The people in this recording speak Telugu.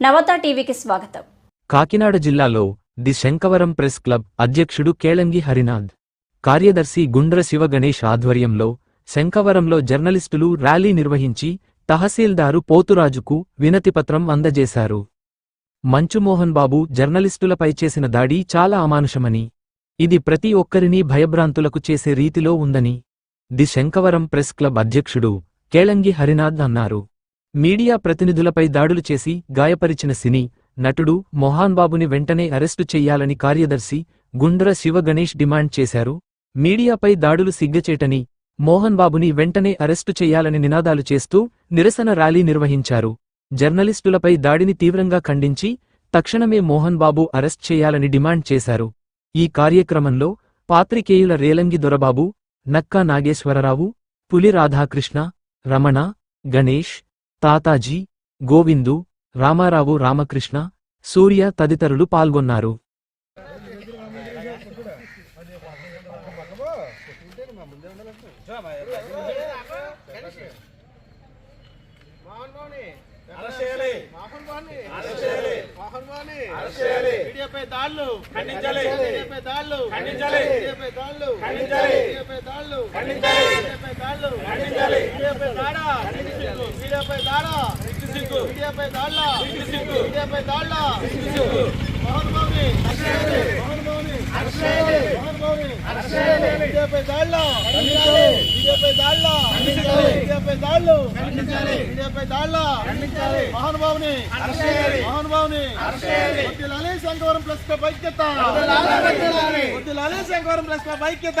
నవత టీవీకి స్వాగతం. కాకినాడ జిల్లాలో ది శంకవరం ప్రెస్ క్లబ్ అధ్యక్షుడు కేళంగి హరినాథ్ కార్యదర్శి గుండ్ర శివ గణేష్ ఆధ్వర్యంలో శంకవరంలో జర్నలిస్టులు ర్యాలీ నిర్వహించి తహసీల్దారు పోతురాజుకు వినతిపత్రం అందజేశారు. మంచుమోహన్ బాబు జర్నలిస్టులపై చేసిన దాడి చాలా అమానుషమని ఇది ప్రతి ఒక్కరినీ భయభ్రాంతులకు చేసే రీతిలో ఉందని ది శంకవరం ప్రెస్ క్లబ్ అధ్యక్షుడు కేళంగి హరినాథ్ అన్నారు. మీడియా ప్రతినిధులపై దాడులు చేసి గాయపరిచిన సినీ నటుడు మొహాన్బాబుని వెంటనే అరెస్టు చెయ్యాలని కార్యదర్శి గుండ్ర శివగణేష్ డిమాండ్ చేశారు. మీడియాపై దాడులు సిగ్గచేటని మోహన్ బాబుని వెంటనే అరెస్టు చెయ్యాలని నినాదాలు చేస్తూ నిరసన ర్యాలీ నిర్వహించారు. జర్నలిస్టులపై దాడిని తీవ్రంగా ఖండించి తక్షణమే మోహన్ బాబు అరెస్ట్ చేయాలని డిమాండ్ చేశారు. ఈ కార్యక్రమంలో పాత్రికేయుల రేలంగి దొరబాబు నక్కా నాగేశ్వరరావు పులి రాధాకృష్ణ రమణ గణేష్ తాతాజీ గోవిందు రామారావు రామకృష్ణ సూర్య తదితరులు పాల్గొన్నారు మోహన్ బాబుని అరెస్ట్ చేయాలి. మోహన్ బాబుని అరెస్ట్ చేయాలి. మోహన్ బాబుని అరెస్ట్ చేయాలి. మీడియాపై దాడులు ఖండించాలి. మీడియాపై దాడులు ఖండించాలి. మీడియాపై దాడులు ఖండించాలి. మీడియాపై దాడులు ఖండించాలి. మీడియాపై దాడులు ఖండించాలి. మీడియాపై దాడా మీడియాపై దాడా మీడియాపై దాడుల మీడియాపై దాడుల మోహన్ బాబుని మోహన్ బాబుని మోహన్ బాబుని మీడియాపై దాడుల మీడియాపై దాడుల మీడియాపై దాడులు మీడియాపై దాడుల మోహన్ బాబుని మోహన్ బాబుని వద్దులాలి శంకవరం ప్లస్ క్లబ్ ఐక్యత వద్దులాలి శంకవరం ప్లస్ క్లబ్ ఐక్యత